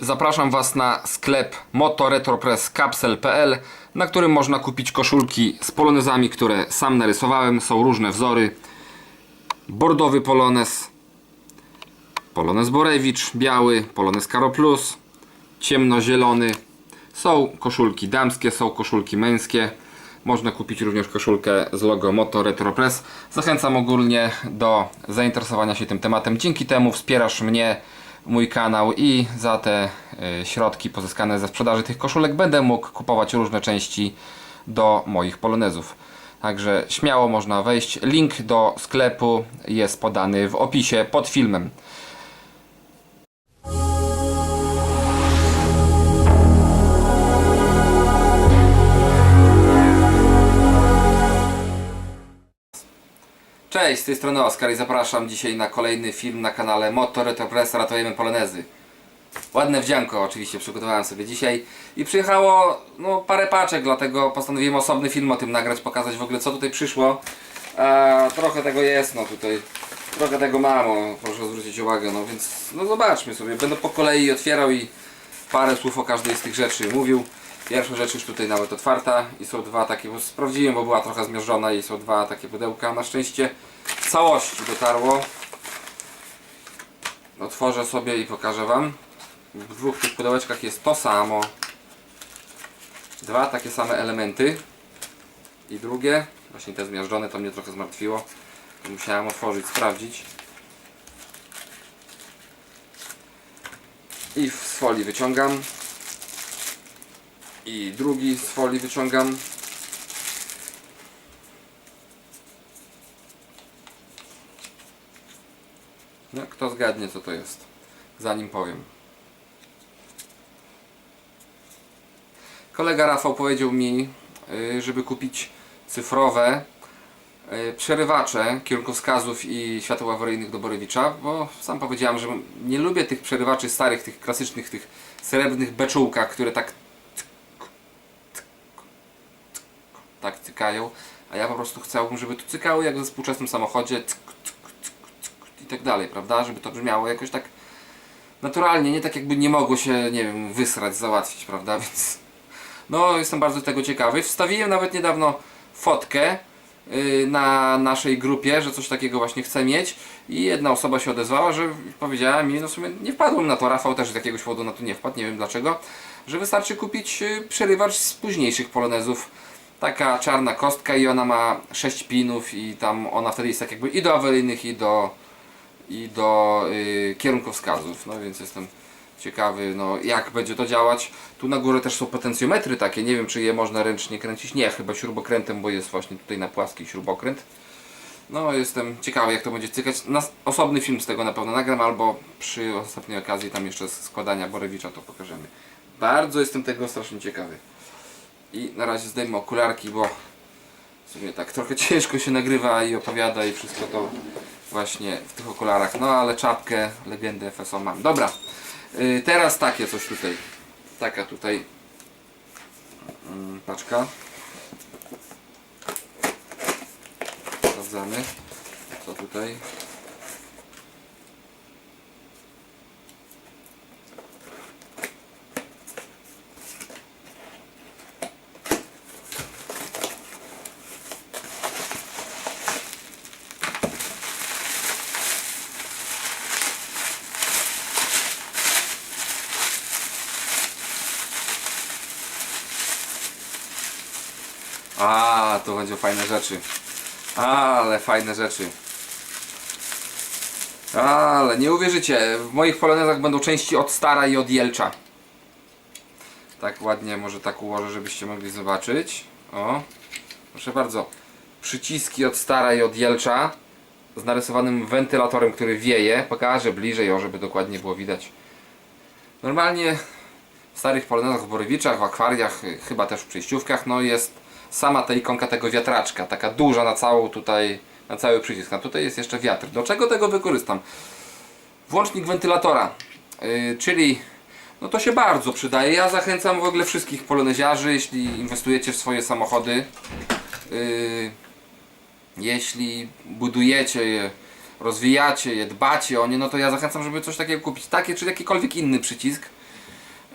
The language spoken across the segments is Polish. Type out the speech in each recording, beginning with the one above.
Zapraszam Was na sklep motoretropresscapsel.pl na którym można kupić koszulki z polonezami, które sam narysowałem. Są różne wzory. Bordowy polonez, polonez Borewicz, biały, polonez Karo Plus, ciemnozielony. Są koszulki damskie, są koszulki męskie. Można kupić również koszulkę z logo Moto Retro Press. Zachęcam ogólnie do zainteresowania się tym tematem. Dzięki temu wspierasz mnie, mój kanał i za te y, środki pozyskane ze sprzedaży tych koszulek będę mógł kupować różne części do moich polonezów. Także śmiało można wejść. Link do sklepu jest podany w opisie pod filmem. Cześć, z tej strony Oskar i zapraszam dzisiaj na kolejny film na kanale Motor Press Ratujemy Polonezy. Ładne wdzianko oczywiście przygotowałem sobie dzisiaj i przyjechało no, parę paczek, dlatego postanowiłem osobny film o tym nagrać, pokazać w ogóle co tutaj przyszło. A, trochę tego jest, no tutaj, trochę tego mam, o, proszę zwrócić uwagę, no więc no zobaczmy sobie, będę po kolei otwierał i parę słów o każdej z tych rzeczy mówił. Pierwsza rzecz już tutaj nawet otwarta i są dwa takie, bo sprawdziłem, bo była trochę zmierzona i są dwa takie pudełka. Na szczęście w całości dotarło. Otworzę sobie i pokażę Wam. W dwóch tych pudełeczkach jest to samo. Dwa takie same elementy. I drugie, właśnie te zmiażdżone, to mnie trochę zmartwiło. Musiałem otworzyć, sprawdzić. I z folii wyciągam. I drugi z folii wyciągam. No, kto zgadnie co to jest? Zanim powiem. Kolega Rafał powiedział mi, y, żeby kupić cyfrowe y, przerywacze kierunkowskazów i świateł awaryjnych do Borewicza, bo sam powiedziałem, że nie lubię tych przerywaczy starych, tych klasycznych, tych srebrnych beczułkach, które tak tak cykają, a ja po prostu chciałbym, żeby to cykało jak we współczesnym samochodzie cyk, i tak dalej, prawda? Żeby to brzmiało jakoś tak naturalnie, nie tak jakby nie mogło się, nie wiem, wysrać, załatwić, prawda? Więc no, jestem bardzo tego ciekawy. Wstawiłem nawet niedawno fotkę yy, na naszej grupie, że coś takiego właśnie chcę mieć i jedna osoba się odezwała, że powiedziała mi, no w sumie nie wpadłem na to, Rafał też z jakiegoś powodu na to nie wpadł, nie wiem dlaczego, że wystarczy kupić yy, przerywacz z późniejszych polonezów taka czarna kostka i ona ma 6 pinów i tam ona wtedy jest tak jakby i do awaryjnych i do i do y, kierunkowskazów, no więc jestem ciekawy no jak będzie to działać. Tu na górę też są potencjometry takie, nie wiem czy je można ręcznie kręcić, nie chyba śrubokrętem, bo jest właśnie tutaj na płaski śrubokręt. No jestem ciekawy jak to będzie cykać. Na osobny film z tego na pewno nagram albo przy ostatniej okazji tam jeszcze składania Borewicza to pokażemy. Bardzo jestem tego strasznie ciekawy. I na razie zdejmę okularki, bo w sumie tak trochę ciężko się nagrywa i opowiada i wszystko to właśnie w tych okularach. No ale czapkę, legendę FSO mam. Dobra, yy, teraz takie coś tutaj. Taka tutaj mm, paczka. Sprawdzamy, co tutaj. To będzie o fajne rzeczy. Ale fajne rzeczy. Ale nie uwierzycie, w moich polonezach będą części od Stara i od Jelcza. Tak ładnie, może tak ułożę, żebyście mogli zobaczyć. O, proszę bardzo. Przyciski od Stara i od Jelcza z narysowanym wentylatorem, który wieje. Pokażę bliżej, o, żeby dokładnie było widać. Normalnie w starych polonezach w Borowiczach, w akwariach, chyba też w przejściówkach, no jest sama ta ikonka tego wiatraczka, taka duża na całą tutaj, na cały przycisk. A tutaj jest jeszcze wiatr. Do czego tego wykorzystam? Włącznik wentylatora, yy, czyli no to się bardzo przydaje. Ja zachęcam w ogóle wszystkich poloneziarzy, jeśli inwestujecie w swoje samochody, yy, jeśli budujecie je, rozwijacie je, dbacie o nie, no to ja zachęcam, żeby coś takiego kupić. Takie czy jakikolwiek inny przycisk.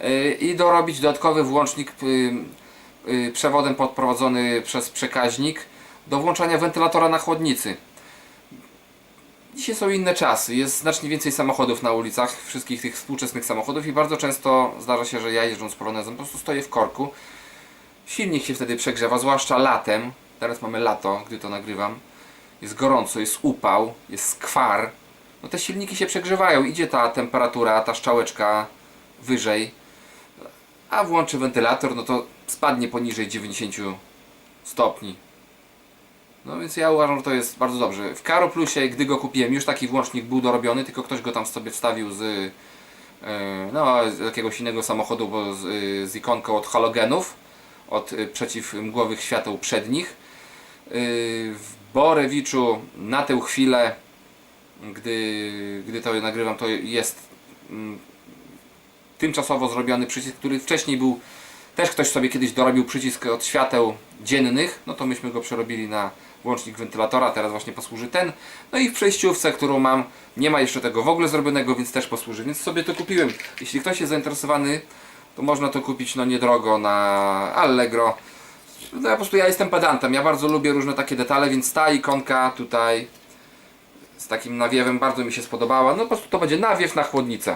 Yy, I dorobić dodatkowy włącznik yy, przewodem podprowadzony przez przekaźnik do włączania wentylatora na chłodnicy. Dzisiaj są inne czasy, jest znacznie więcej samochodów na ulicach, wszystkich tych współczesnych samochodów i bardzo często zdarza się, że ja jeżdżąc polonezem po prostu stoję w korku. Silnik się wtedy przegrzewa, zwłaszcza latem. Teraz mamy lato, gdy to nagrywam. Jest gorąco, jest upał, jest skwar. No te silniki się przegrzewają, idzie ta temperatura, ta szczałeczka wyżej. A włączy wentylator, no to spadnie poniżej 90 stopni. No więc ja uważam, że to jest bardzo dobrze. W Karo Plusie, gdy go kupiłem, już taki włącznik był dorobiony, tylko ktoś go tam sobie wstawił z, yy, no, z jakiegoś innego samochodu, bo z, yy, z ikonką od halogenów, od yy, przeciwmgłowych świateł przednich. Yy, w Borewiczu na tę chwilę, gdy, gdy to nagrywam, to jest mm, tymczasowo zrobiony przycisk, który wcześniej był też ktoś sobie kiedyś dorobił przycisk od świateł dziennych, no to myśmy go przerobili na włącznik wentylatora, teraz właśnie posłuży ten. No i w przejściówce, którą mam, nie ma jeszcze tego w ogóle zrobionego, więc też posłuży, więc sobie to kupiłem. Jeśli ktoś jest zainteresowany, to można to kupić no niedrogo na Allegro. No ja po prostu ja jestem pedantem, ja bardzo lubię różne takie detale, więc ta ikonka tutaj z takim nawiewem bardzo mi się spodobała. No po prostu to będzie nawiew na chłodnicę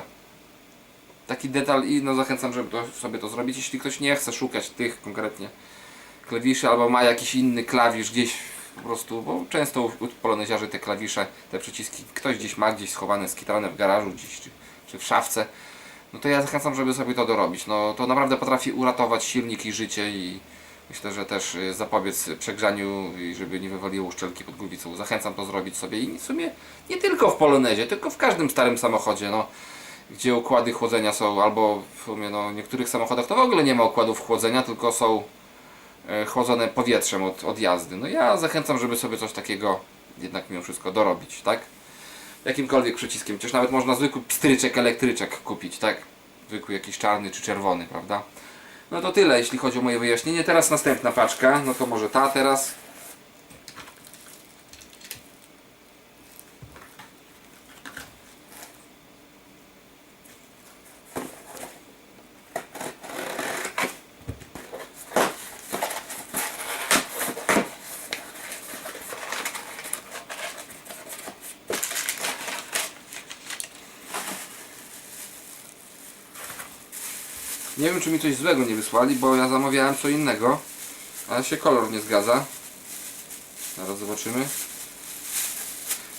taki detal i no zachęcam, żeby to, sobie to zrobić. Jeśli ktoś nie chce szukać tych konkretnie klawiszy albo ma jakiś inny klawisz gdzieś po prostu, bo często u, poloneziarzy te klawisze, te przyciski ktoś gdzieś ma gdzieś schowane, skitrane w garażu gdzieś czy, czy w szafce, no to ja zachęcam, żeby sobie to dorobić. No to naprawdę potrafi uratować silnik i życie i myślę, że też y, zapobiec przegrzaniu i żeby nie wywaliło uszczelki pod głowicą. Zachęcam to zrobić sobie i w sumie nie tylko w Polonezie, tylko w każdym starym samochodzie. No gdzie układy chłodzenia są, albo w sumie no, niektórych samochodach to w ogóle nie ma układów chłodzenia, tylko są e, chłodzone powietrzem od, od jazdy. No ja zachęcam, żeby sobie coś takiego jednak mimo wszystko dorobić, tak? Jakimkolwiek przyciskiem, chociaż nawet można zwykły pstryczek, elektryczek kupić, tak? Zwykły jakiś czarny czy czerwony, prawda? No to tyle, jeśli chodzi o moje wyjaśnienie. Teraz następna paczka, no to może ta teraz. Nie wiem, czy mi coś złego nie wysłali, bo ja zamawiałem co innego, ale się kolor nie zgadza. Zaraz zobaczymy.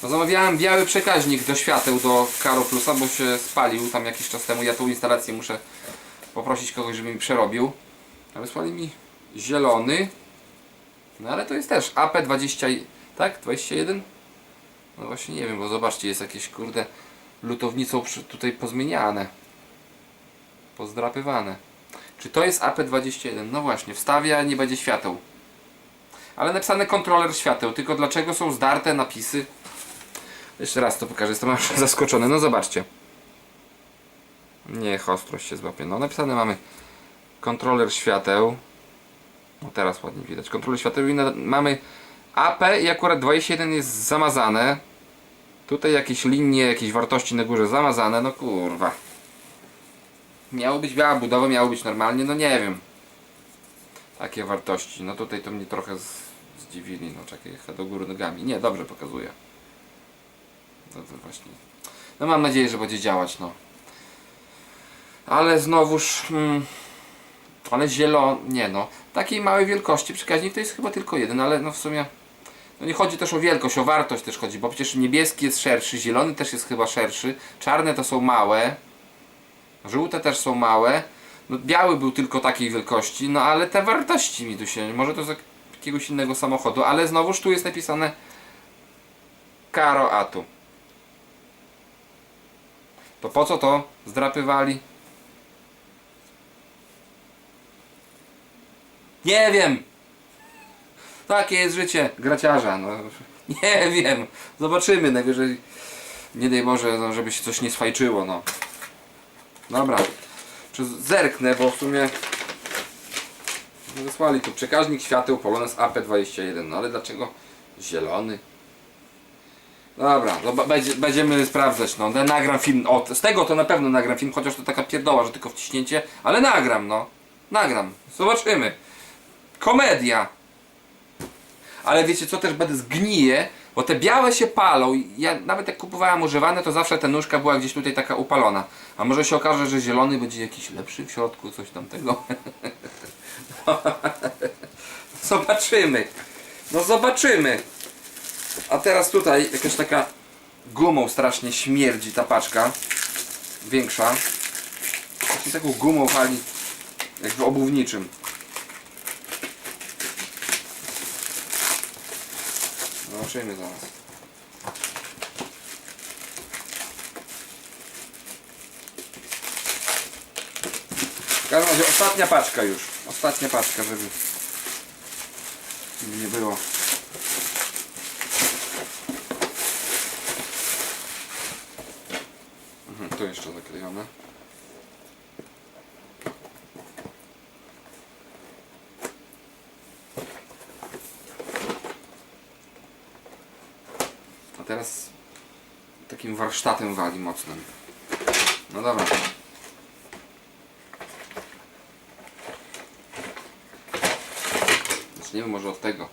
No zamawiałem biały przekaźnik do świateł do Karo Plusa, bo się spalił tam jakiś czas temu. Ja tą instalację muszę poprosić kogoś, żeby mi przerobił. A wysłali mi zielony. No ale to jest też AP20, i- tak? 21? No właśnie nie wiem, bo zobaczcie, jest jakieś kurde lutownicą tutaj pozmieniane pozdrapywane. Czy to jest AP21? No właśnie, wstawia, nie będzie świateł. Ale napisane kontroler świateł, tylko dlaczego są zdarte napisy? Jeszcze raz to pokażę, jestem aż zaskoczony. No zobaczcie. Niech ostrość się złapie. No napisane mamy kontroler świateł. No teraz ładnie widać. Kontroler świateł i na, mamy AP i akurat 21 jest zamazane. Tutaj jakieś linie, jakieś wartości na górze zamazane. No kurwa. Miało być biała budowa, miało być normalnie, no nie wiem. Takie wartości. No tutaj to mnie trochę z, zdziwili. No czekaj, do góry nogami. Nie, dobrze pokazuje. No to właśnie. No mam nadzieję, że będzie działać, no. Ale znowuż... Hmm, ale zielony... Nie no. Takiej małej wielkości przekaźnik to jest chyba tylko jeden, ale no w sumie... No nie chodzi też o wielkość, o wartość też chodzi, bo przecież niebieski jest szerszy, zielony też jest chyba szerszy, czarne to są małe, Żółte też są małe. No, biały był tylko takiej wielkości, no ale te wartości mi tu się. Może to z jakiegoś innego samochodu, ale znowuż tu jest napisane Karo Atu. To po co to zdrapywali? Nie wiem! Takie jest życie graciarza. No. Nie wiem. Zobaczymy. Najwyżej nie daj Boże, no, żeby się coś nie sfajczyło. No. Dobra. Zerknę, bo w sumie wysłali tu przekaźnik świateł Polones AP21. No ale dlaczego zielony? Dobra, będziemy sprawdzać, no. Nagram film, o, z tego to na pewno nagram film, chociaż to taka pierdoła, że tylko wciśnięcie, ale nagram, no. Nagram, zobaczymy. Komedia. Ale wiecie co, też będę zgnije, bo te białe się palą. Ja nawet jak kupowałem używane, to zawsze ta nóżka była gdzieś tutaj taka upalona. A może się okaże, że zielony będzie jakiś lepszy w środku, coś tamtego. zobaczymy. No zobaczymy. A teraz tutaj jakaś taka gumą strasznie śmierdzi ta paczka. Większa. Właśnie taką gumą pali jak w obuwniczym. Zobaczymy zaraz. W każdym razie ostatnia paczka już. Ostatnia paczka, żeby żeby nie było. Mhm, tu jeszcze zaklejone. A teraz takim warsztatem wali mocnym. No dobra. Zaczniemy może od tego.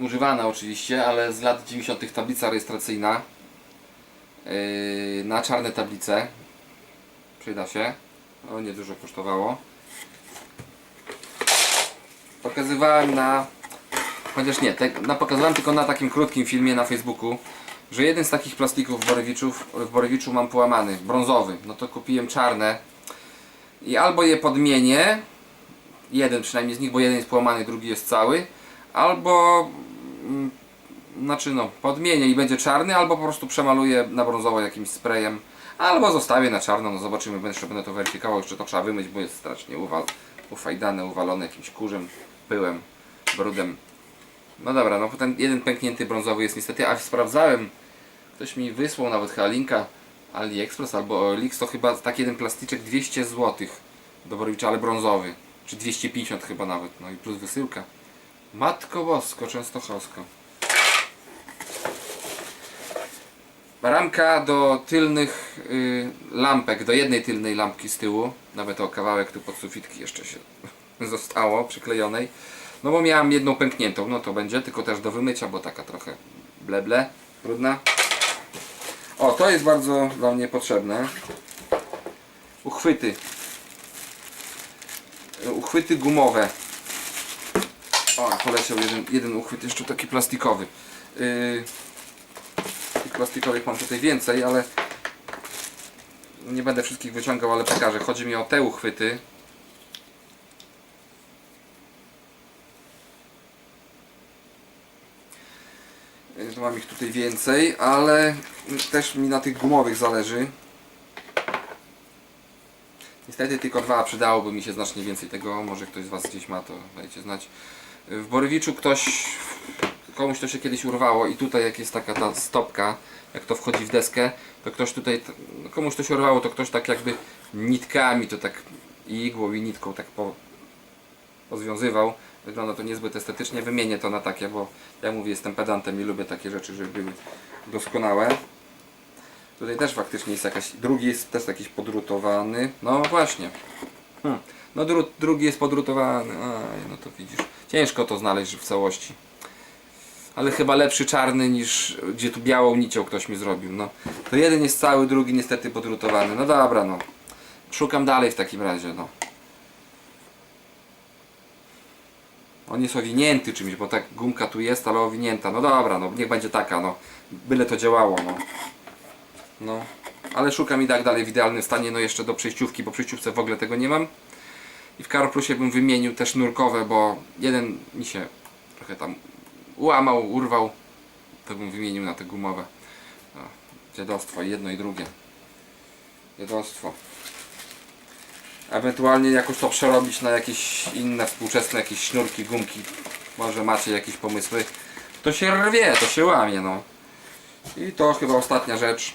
Używana oczywiście, ale z lat 90. tablica rejestracyjna yy, na czarne tablice. Przyda się. O, niedużo kosztowało. Pokazywałem na Chociaż nie, te, pokazałem tylko na takim krótkim filmie na Facebooku, że jeden z takich plastików w Borewiczu, w Borewiczu mam połamany, brązowy. No to kupiłem czarne i albo je podmienię, jeden przynajmniej z nich, bo jeden jest połamany, drugi jest cały, albo mm, znaczy no, podmienię i będzie czarny, albo po prostu przemaluję na brązowo jakimś sprayem, albo zostawię na czarno, no zobaczymy, jeszcze będę to weryfikował, jeszcze to trzeba wymyć, bo jest strasznie uwal, ufajdane, uwalone jakimś kurzem, pyłem, brudem. No dobra, no ten jeden pęknięty brązowy jest niestety, a sprawdzałem, ktoś mi wysłał nawet chyba linka AliExpress albo OLX, to chyba taki jeden plastyczek 200 zł do Borowicza, ale brązowy, czy 250 chyba nawet, no i plus wysyłka. Matko Bosko, Częstochowsko. Ramka do tylnych y, lampek, do jednej tylnej lampki z tyłu, nawet o kawałek tu pod sufitki jeszcze się zostało przyklejonej. No bo miałam jedną pękniętą, no to będzie, tylko też do wymycia, bo taka trochę bleble, brudna. O, to jest bardzo dla mnie potrzebne. Uchwyty. Uchwyty gumowe. O, poleciał jeden, jeden uchwyt, jeszcze taki plastikowy. Yy, tych plastikowych mam tutaj więcej, ale nie będę wszystkich wyciągał, ale pokażę. Chodzi mi o te uchwyty. Yy, to Mam ich tutaj więcej, ale też mi na tych gumowych zależy. Niestety tylko dwa, przydałoby mi się znacznie więcej tego, może ktoś z Was gdzieś ma, to dajcie znać. W Borowiczu ktoś, komuś to się kiedyś urwało i tutaj jak jest taka ta stopka, jak to wchodzi w deskę, to ktoś tutaj, komuś to się urwało, to ktoś tak jakby nitkami, to tak igłą i nitką tak po, pozwiązywał. Wygląda to niezbyt estetycznie, wymienię to na takie, bo ja mówię, jestem pedantem i lubię takie rzeczy, żeby były doskonałe. Tutaj też faktycznie jest jakaś, drugi jest też jakiś podrutowany, no właśnie. Hmm. No dru, drugi jest podrutowany, Aj, no to widzisz. Ciężko to znaleźć w całości. Ale chyba lepszy czarny niż gdzie tu białą nicią ktoś mi zrobił. No. To jeden jest cały, drugi niestety podrutowany. No dobra, no. Szukam dalej w takim razie, no. On jest owinięty czymś, bo tak gumka tu jest, ale owinięta. No dobra, no niech będzie taka, no. Byle to działało, no. No. Ale szukam i tak dalej w idealnym stanie, no jeszcze do przejściówki, bo przejściówce w ogóle tego nie mam. I w Caroplusie bym wymienił te sznurkowe, bo jeden mi się trochę tam ułamał, urwał. To bym wymienił na te gumowe. No, dziadostwo, jedno i drugie. Dziadostwo. Ewentualnie jakoś to przerobić na jakieś inne współczesne jakieś sznurki, gumki. Może macie jakieś pomysły. To się rwie, to się łamie, no. I to chyba ostatnia rzecz.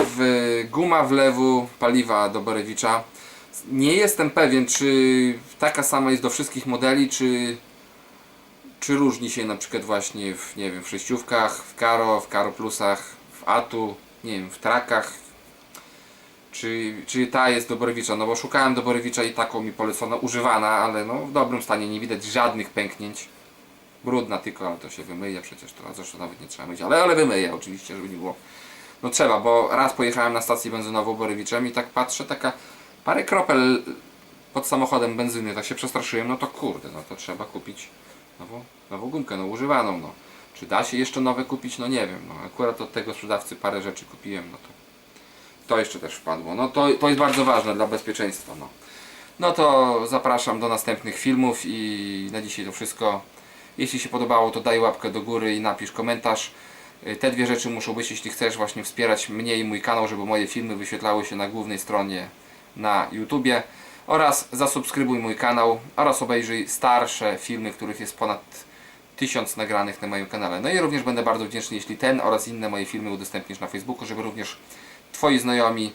W guma wlewu paliwa do Borewicza. Nie jestem pewien, czy taka sama jest do wszystkich modeli, czy, czy różni się na przykład właśnie w, nie wiem, w przejściówkach, w Karo, w Karo Plusach, w Atu, nie wiem, w Trakach, czy, czy ta jest do Borewicza, no bo szukałem do Borewicza i taką mi polecono, używana, ale no w dobrym stanie, nie widać żadnych pęknięć. Brudna tylko, ale to się wymyje przecież, to zresztą nawet nie trzeba myć, ale, ale wymyję oczywiście, żeby nie było. No trzeba, bo raz pojechałem na stację benzynową Borewiczem i tak patrzę, taka parę kropel pod samochodem benzyny, tak się przestraszyłem, no to kurde, no to trzeba kupić nową, nową gumkę, no używaną, no. Czy da się jeszcze nowe kupić? No nie wiem, no akurat od tego sprzedawcy parę rzeczy kupiłem, no to to jeszcze też wpadło. No to, to jest bardzo ważne dla bezpieczeństwa, no. No to zapraszam do następnych filmów i na dzisiaj to wszystko. Jeśli się podobało, to daj łapkę do góry i napisz komentarz. Te dwie rzeczy muszą być, jeśli chcesz właśnie wspierać mnie i mój kanał, żeby moje filmy wyświetlały się na głównej stronie na YouTubie oraz zasubskrybuj mój kanał oraz obejrzyj starsze filmy, których jest ponad tysiąc nagranych na moim kanale. No i również będę bardzo wdzięczny, jeśli ten oraz inne moje filmy udostępnisz na Facebooku, żeby również Twoi znajomi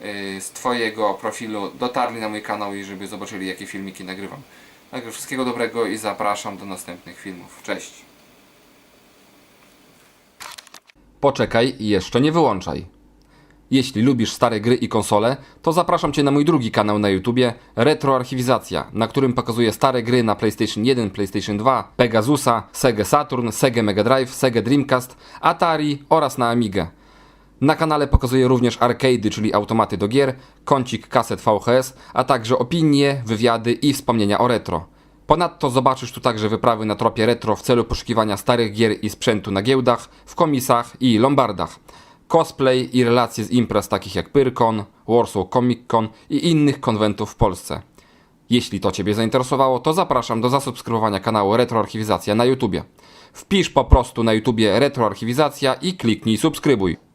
y, z Twojego profilu dotarli na mój kanał i żeby zobaczyli jakie filmiki nagrywam. Także wszystkiego dobrego i zapraszam do następnych filmów. Cześć! Poczekaj i jeszcze nie wyłączaj. Jeśli lubisz stare gry i konsole, to zapraszam Cię na mój drugi kanał na YouTubie Retroarchiwizacja, na którym pokazuję stare gry na PlayStation 1, PlayStation 2, Pegasusa, Sega Saturn, Sega Mega Drive, Sega Dreamcast, Atari oraz na Amigę. Na kanale pokazuję również arcade'y, czyli automaty do gier, kącik kaset VHS, a także opinie, wywiady i wspomnienia o retro. Ponadto zobaczysz tu także wyprawy na tropie retro w celu poszukiwania starych gier i sprzętu na giełdach, w komisach i lombardach. Cosplay i relacje z imprez takich jak Pyrkon, Warsaw Comic Con i innych konwentów w Polsce. Jeśli to Ciebie zainteresowało, to zapraszam do zasubskrybowania kanału Retroarchiwizacja na YouTubie. Wpisz po prostu na YouTubie Retroarchiwizacja i kliknij subskrybuj.